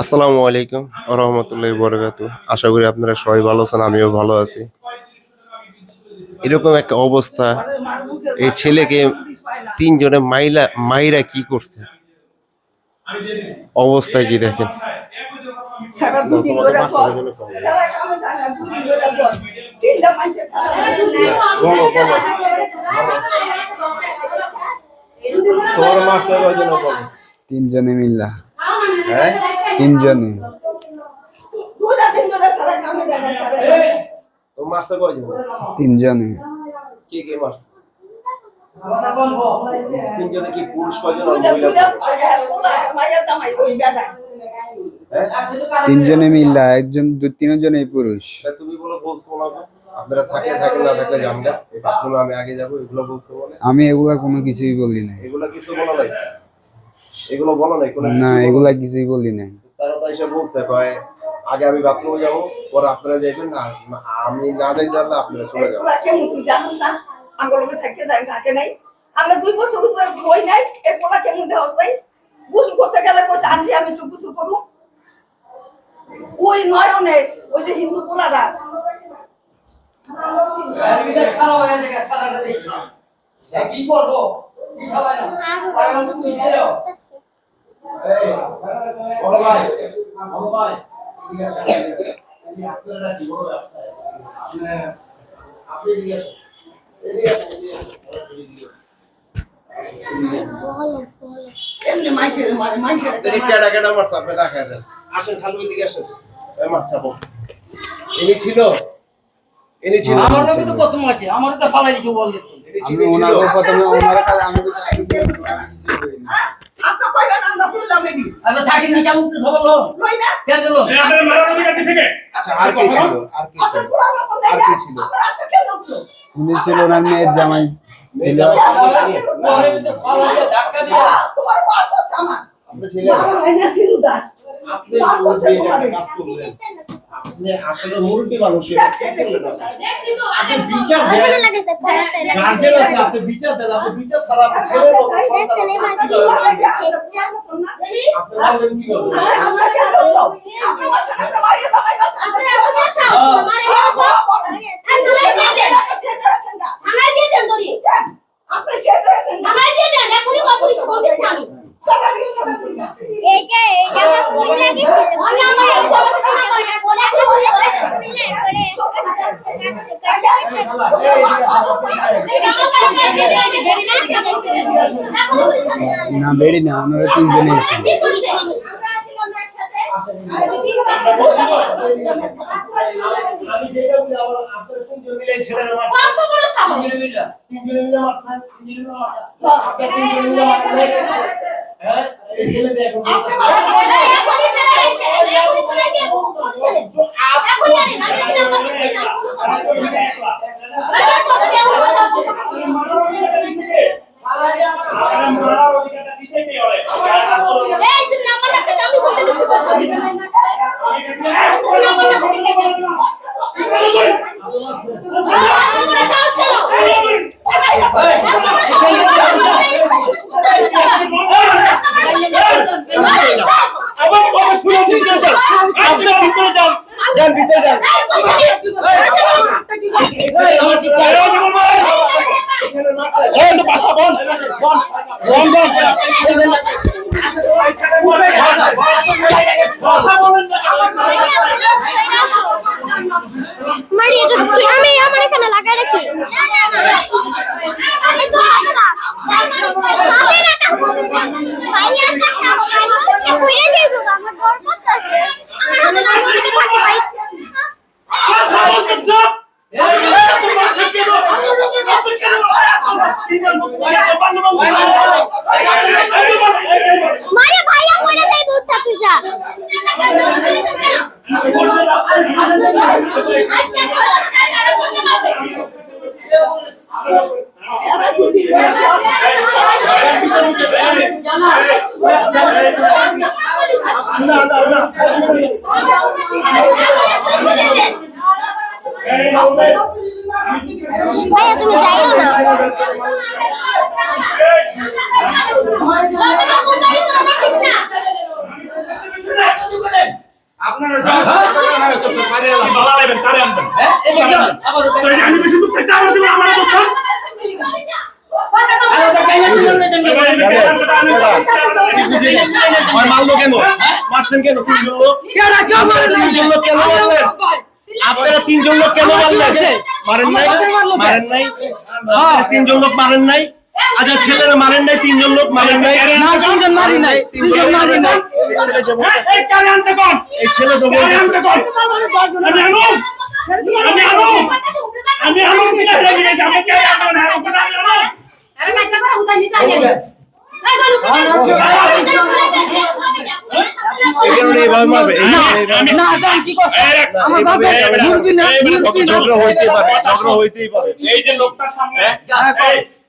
আসসালামু আলাইকুম রহমতুল্লাহ বরকাত আশা করি আপনারা সবাই ভালো আছেন আমিও ভালো আছি। এরকম একটা অবস্থা এই ছেলেকে তিনজনে মাইলা মাইরা কি করছে? অবস্থা কি দেখেন? তিনজনে মিল্লা। হ্যাঁ? তিনজনে না, কয়জন? তিনজনে কে কে মারছে? তিনজনে কি পুরুষ হ্যাঁ? মিল্লা একজন দু তিনজনেই পুরুষ। তুমি বলো বলছো আপনারা থাকলে থাকেন না থাকলে এই বাথরুমে আমি আগে যাব এগুলো বলছো আমি এগুলা কোনো কিছুই বলি নাই। এগুলো কিছু বলা নাই? এগুলো বলো নাই না এগুলা কিছুই বলি নাই। তারা তো এসে বলছে কয় আগে আমি বাথরুমে যাব পরে আপনারা যাইবেন না আমি না যাইতে পারলে আপনারা চলে যাবেন। কেমন তুই জানিস না? আমার লোকে থাকতে যায় ঘাটে নাই। আমরা দুই বছর উপরে বই নাই এই পোলা কেমন দেওয়াস নাই? গোসল করতে গেলে কইছে আন্টি আমি তো গোসল করু ওই নয়নে ওই যে হিন্দু পোলারা। কি করব? কি সবাই না? এমনি মাইসের মারে মাইসের কেডা কেডা মারছে আপনি দেখায় দেন আসেন খালু দিকে আসেন। এই ইনি ছিল ইনি ছিল। আমার লোকে তো প্রথম আছে আমার তো ফালাই দিছো বল আমি প্রথমে ওনারা কাছে আমি আপনার কইবেন আমরা বললাম এডি আমি থাকি নিচে উপরে ধরলো লই না? কেন দিল আপনার মারামারি করতেছে কে? আচ্ছা আর কে ছিল? আর কে ছিল? পোলা আর কে ছিল? আমরা আপনার কেন উঠল উনি ছিল ওনার মেয়ের জামাই ছিল। পরে ভিতরে ফালা দিয়ে ধাক্কা দিয়ে। তোমার বাপ আমার। আপনি নাই না সিরু দাস আপনি কাজ করলেন। আপনি আসলে মুরব্বি মানুষ আপনি? বিচার গার্জেন আছে আপনি বিচার দেন আপনি বিচার ছাড়া আপনি ছেলে লোক। এই থানায় দিয়ে দেন। থানায় দিয়ে কত বড়? ইঞ্জিনিয়ার মিলা তিনজনে আপনারা হ্যাঁ? আপনার ভিতরে যান যান ভিতরে যান এই আমার Why? কি বুঝি না? ওই মারলো কেন? মারছেন কেন? তিনজন লোক কেডা কেউ মারে না কেন মারলেন? আপনারা তিনজন লোক কেন মারলেন মারেন নাই মারেন নাই আপনারা তিনজন লোক মারেন নাই আচ্ছা ছেলেরা মারেন নাই তিনজন লোক মারেন নাই না তিনজন মারি নাই তিনজন মারি নাই এই ছেলে যে বলছে- এই, এই কারে এইভাবে মারবে না জান কি করছ? আমার বাবা মুরবি না মুরবি না। ঝগড়া হইতেই পারে ঝগড়া হইতেই পারে। এই যে লোকটার সামনে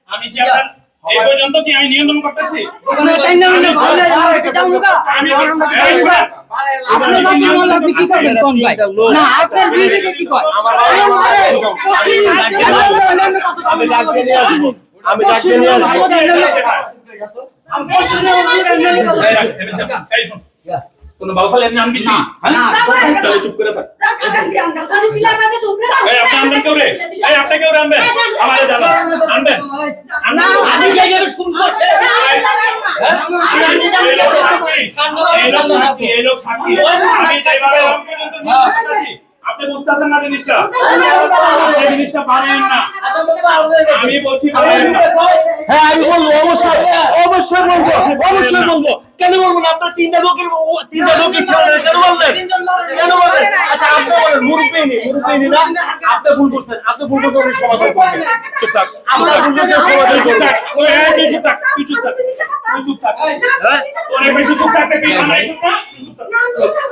আমি কি আপনার এই পর্যন্ত কি আমি নিয়ন্ত্রণ করতেছি? আমি আমরা কি এই, যাব গা আপনি বাকি বল আপনি কি করবেন? কোন ভাই? না আপনার বিয়ে দেখে কি কয়? আমার বাবা আরে আমার মারে, বাবা পশ্চিম আমি ডাক দিয়ে আমি ডাক দিয়ে নিয়ে আসব। কোনো বাবা ফালে এমনি আনবি না হ্যাঁ তাহলে চুপ করে থাক এই আপনি আনবেন কেউ রে এই আপনি কেউ রে আনবেন আমারে জানো আনবেন আনবেন আমি যেভাবে শুরু করছে হ্যাঁ? আমি আনছি, এই লোক সাক্ষী। এই লোক সাক্ষী, এই লোক আপনি বুঝতেছেন না জিনিসটা আপনি জিনিসটা পারেন না আমি বলছি হ্যাঁ আমি বলব অবশ্যই অবশ্যই বলব অবশ্যই বলব কেন বলব না আপনার তিনটা লোকের তিনটা লোকের ছেলে কেন বললেন কেন বললেন আচ্ছা আপনি বলেন মুরব্বী নি মুরব্বী নি না আপনি ভুল করছেন আপনি ভুল করছেন উনি সমাধান করবেন চুপ থাক আপনার ভুল করছেন সমাধান করবেন ওই এই, তুই চুপ থাক তুই চুপ থাক তুই চুপ থাক হ্যাঁ ওরে বেশি চুপ থাক তুই চুপ থাক আমি বেশি চুপ থাক তুই চুপ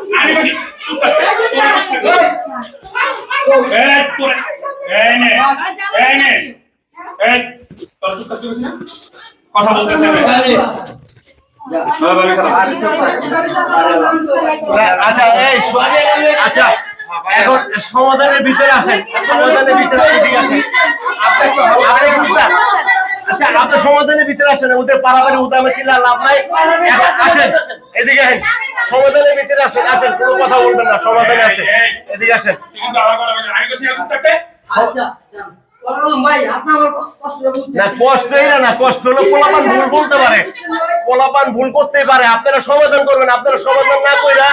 থাক এই তোরে এই নে এই নে এই তোর চুপ থাকতে না কথা বলতেছে আচ্ছা এই আচ্ছা এখন সমাধানের ভিতরে আসেন সমাধানের ভিতরে এদিকে আসেন আপনি আপনি আচ্ছা আপনি সমাধানের ভিতরে আসেন, ওদের পারাবারি উদামে চিল্লা লাভ নাই। আসেন, এদিকে আসেন। সমাধানের ভিতরে আসেন আসেন, কোনো কথা বলবেন না, সমাধানে আসেন। এদিকে আসেন। আচ্ছা ভাই কষ্ট বুঝছেন না কষ্টই না না কষ্ট হলো পোলাপান ভুল বলতে পারে পোলাপান ভুল করতেই পারে আপনারা সমাধান করবেন আপনারা সমাধান না কইরা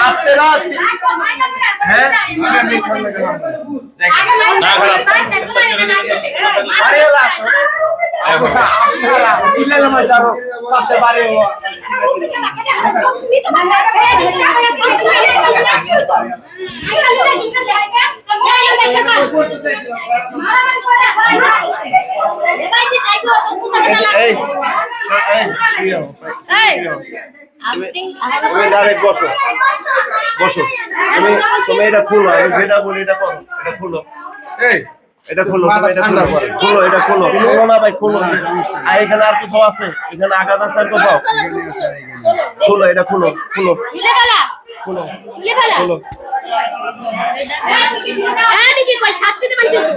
আপনারা হ্যাঁ আপনারা তুমি ডাইরেক্ট বসো বসো তুমি তুমি এটা খুলো আমি যেটা বলি এটা করো এটা খুলো। এই এটা খুলো এটা খুলো খুলো এটা খুলো খুলো না ভাই খুলো আর এখানে আর কোথাও আছে এখানে আঘাত আছে আর কোথাও খুলো এটা খুলো। খুলো। খুলো। খুলো। আমি কি কই শাস্তি দেবেন কিন্তু